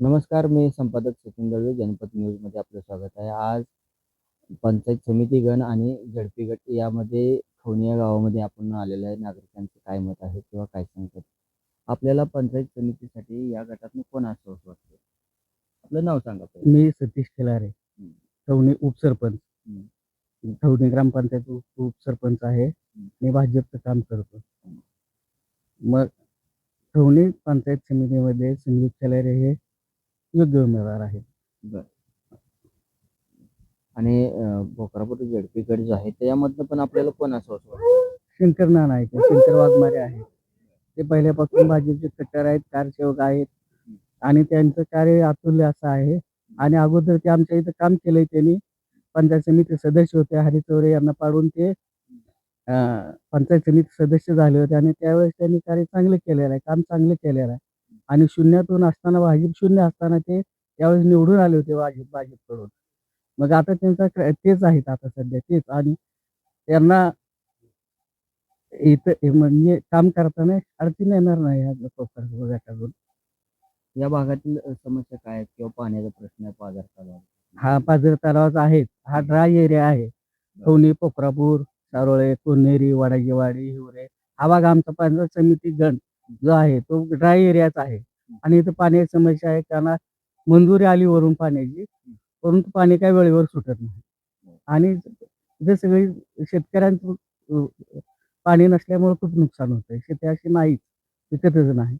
नमस्कार मी संपादक सचिन दळवे जनपद न्यूजमध्ये आपलं स्वागत आहे आज पंचायत समिती गण आणि झडपी गट यामध्ये खवणी या गावामध्ये आपण आलेलो आहे नागरिकांचे काय मत आहे किंवा काय सांगतात आपल्याला पंचायत समितीसाठी या गटातून कोण असं वाटतं आपलं नाव सांगा. मी सतीश खिलारे. ठवणी उपसरपंच. ठवणी ग्रामपंचायत उप- उपसरपंच आहे मी भाजपचं काम करतो. मग ठवणी पंचायत समितीमध्ये संजीव खिलारे हे योग्य उमेदवार आहेत बरं. आणि झडपी गट जो आहे त्यामधनं पण आपल्याला कोण असं वाटतं? शंकर नाना आहेत शंकर वाघमारे आहेत. ते पहिल्यापासून भाजपचे कट्टर आहेत कारसेवक आहेत. आणि त्यांचं कार्य अतुल्य असं आहे. आणि अगोदर ते आमच्या इथं काम केलंय त्यांनी. पंचायत समिती सदस्य होते हरी चौरे यांना पाडून ते पंचायत समिती सदस्य झाले होते. आणि त्यावेळेस त्यांनी कार्य चांगलं केलेलं आहे काम चांगलं केलेलं आहे. आणि शून्यातून असताना भाजप शून्य असताना ते त्यावेळेस निवडून आले होते भाजप भाजपकडून. मग आता त्यांचा तेच आहेत आता सध्या तेच. आणि त्यांना इथं म्हणजे काम करताना अडचण येणार नाही या या भागातील समस्या काय आहेत किंवा पाण्याचा प्रश्न आहे पाजार तलाव? हा पाझर तलावाचा आहे हा ड्राय एरिया आहे. खवणी पोखरापूर सारोळे कोनेरी वाडाजीवाडी हिवरे. हा भाग आमचा पंचायत समिती गण. जो आहे तो ड्राय एरियाचा आहे. आणि इथं पाण्याची समस्या आहे. त्यांना मंजुरी आली वरून पाण्याची. परंतु पाणी काही वेळेवर सुटत नाही. आणि इथे सगळी शेतकऱ्यांचं पाणी नसल्यामुळे खूप नुकसान होतंय. शेती अशी नाही पिकतच नाही.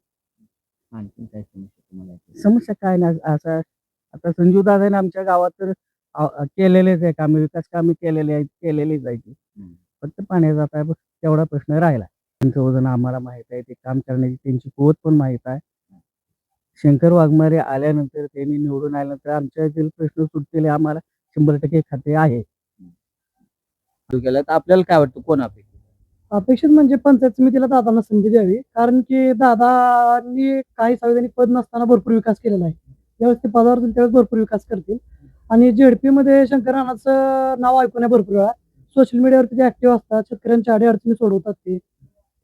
आणखी काय समस्या तुम्हाला? समस्या काय नाही. असं आता संजीव दादाने आमच्या गावात तर केलेलेच आहे. कामे विकास कामे केलेले आहेत. केलेलीच आहे. फक्त पाण्याचा बस तेवढा प्रश्न राहिला. त्यांचं वजन आम्हाला माहीत आहे. ते काम करण्याची त्यांची कुवत पण माहीत आहे. शंकर वाघमारे आल्यानंतर त्यांनी निवडून आल्यानंतर आमच्या प्रश्न सुटलेले आम्हाला शंभर टक्के खाते आहे. तर आपल्याला काय वाटतं? कोण अपेक्षित? अपेक्षित म्हणजे पंचायत समितीला दादांना संधी द्यावी. कारण की दादांनी काही संविधानिक पद नसताना भरपूर विकास केलेला आहे. ज्यावेळेस ते पदावर त्यावेळेस भरपूर विकास करतील. आणि झेडपी मध्ये शंकर राणाचं नाव ऐकून आहे भरपूर वेळा सोशल मीडियावरती ते ऍक्टिव्ह असतात. शेतकऱ्यांच्या अडी अडचणी सोडवतात ते.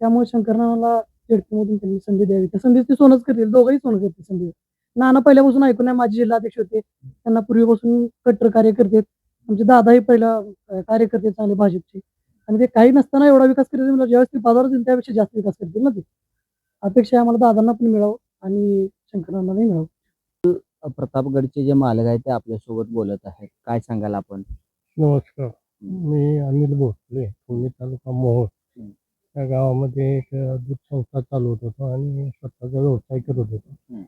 त्यामुळे शंकर नानाला झेडपी मधून त्यांनी संधी द्यावी. त्या संधीच ते सोनच करतील दोघंही सोनं करतील संधी. नाना पहिल्यापासून ऐकून आहे माझे जिल्हाध्यक्ष होते. त्यांना पूर्वीपासून कट्टर कार्य करतात आमचे दादाही पहिला अं, कार्यकर्ते चांगले भाजपचे. आणि ते काही नसताना एवढा विकास करतील म्हणजे ज्यावेळेस ते पदावर येतील त्यापेक्षा जास्त विकास करतील ना ते. अपेक्षा आहे आम्हाला दादांना पण मिळावं आणि शंकरांनाही मिळावं. प्रतापगडचे जे मालक आहेत ते आपल्यासोबत बोलत आहेत. काय सांगाल आपण? नमस्कार. मी अनिल भोसले पुणे तालुका मोहोळ. त्या गावामध्ये एक दूध संस्था चालवत होतो आणि स्वतःचा व्यवसाय करत होतो. हम्म.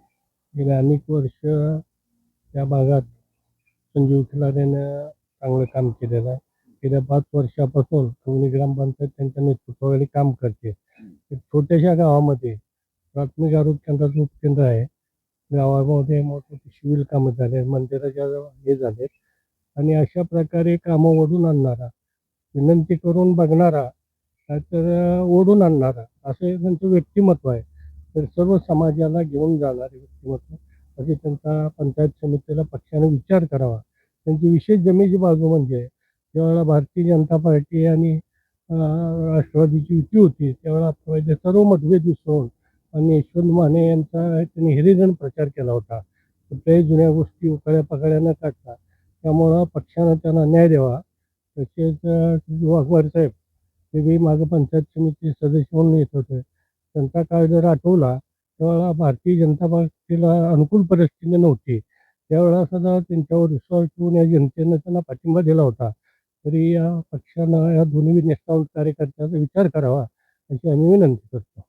गेले अनेक वर्ष त्या भागात संजीव खिलारेनं चांगलं काम केलेलं आहे. गेल्या पाच वर्षापासून पुणे ग्रामपंचायत त्यांच्या नेतृत्वाखाली काम करते. छोट्याशा गावामध्ये प्राथमिक आरोग्य केंद्राचं उपकेंद्र आहे. गावामध्ये मोठमोठी सिव्हिल कामं झाले मंदिराच्या हे झाले आणि अशा प्रकारे कामं ओढून आणणारा विनंती करून बघणारा तर ओढून आणणारा. असे त्यांचं व्यक्तिमत्व आहे. तर सर्व समाजाला घेऊन जाणारे व्यक्तिमत्व. असे त्यांचा पंचायत समितीला पक्षाने विचार करावा. त्यांची विशेष जमेची बाजू म्हणजे ज्यावेळेला भारतीय जनता पार्टी आणि राष्ट्रवादीची युती होती त्यावेळेला सर्व मतभेद विसरून आणि यशवंत माने यांचा त्यांनी हिरिजन प्रचार केला होता. कुठल्याही जुन्या गोष्टी उकळ्या पकड्या न काढता त्यामुळं पक्षानं त्यांना न्याय द्यावा. तसेच अ, वाघमारे साहेब ते मी मागं पंचायत समिती सदस्य म्हणून येत होते. त्यांचा काळ जर आठवला त्यावेळेला भारतीय जनता पार्टीला अनुकूल परिस्थिती नव्हती. त्यावेळेला सुद्धा त्यांच्यावर विश्वास ठेवून या जनतेनं त्यांना पाठिंबा दिला होता. तरी या पक्षानं या दोन्ही निष्ठावंत कार्यकर्त्याचा विचार करावा अशी आम्ही विनंती करतो.